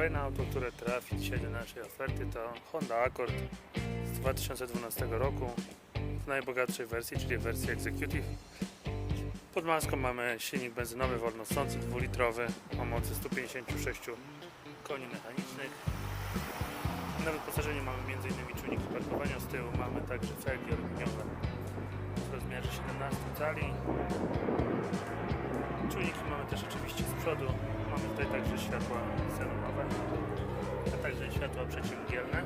Kolejne auto, które trafi dzisiaj do naszej oferty to Honda Accord z 2012 roku w najbogatszej wersji, czyli wersji Executive. Pod maską mamy silnik benzynowy wolnostący, dwulitrowy o mocy 156 koni mechanicznych. Na wyposażeniu mamy m.in. czujniki parkowania z tyłu, mamy także felgi aluminiowe w rozmiarze 17 cali. Czujniki mamy też oczywiście z przodu. Mamy tutaj także światła xenonowe, a także światła przeciwmgielne.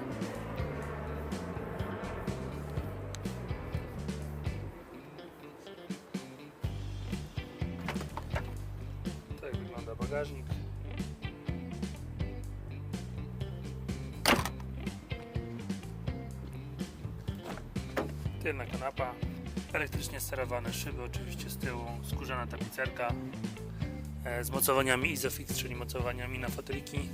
Tak wygląda bagażnik. Tylna kanapa, elektrycznie sterowane szyby, oczywiście z tyłu, skórzana tapicerka e, z mocowaniami Isofix, czyli mocowaniami na foteliki.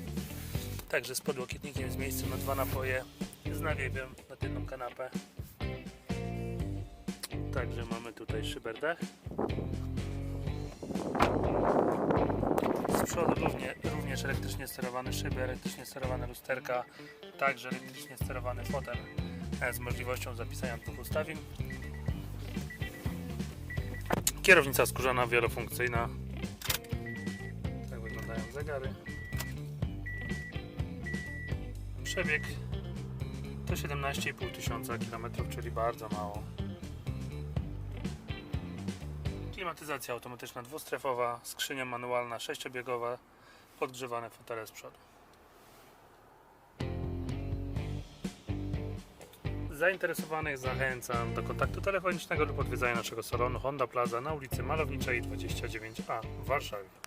Także z podłokietnikiem z miejscem na dwa napoje, z nawiewem na tylną kanapę. Także mamy tutaj szyberdach. Z przodu równie, również elektrycznie sterowane szyby, elektrycznie sterowane lusterka, także elektrycznie sterowany fotel e, z możliwością zapisania dwóch ustawień. Kierownica skórzana, wielofunkcyjna. Tak wyglądają zegary. Przebieg to 17,5 tysiąca kilometrów, czyli bardzo mało. Klimatyzacja automatyczna dwustrefowa, skrzynia manualna sześciobiegowa, podgrzewane fotele z przodu. Zainteresowanych zachęcam do kontaktu telefonicznego lub odwiedzania naszego salonu Honda Plaza na ulicy Malowniczej 29A w Warszawie.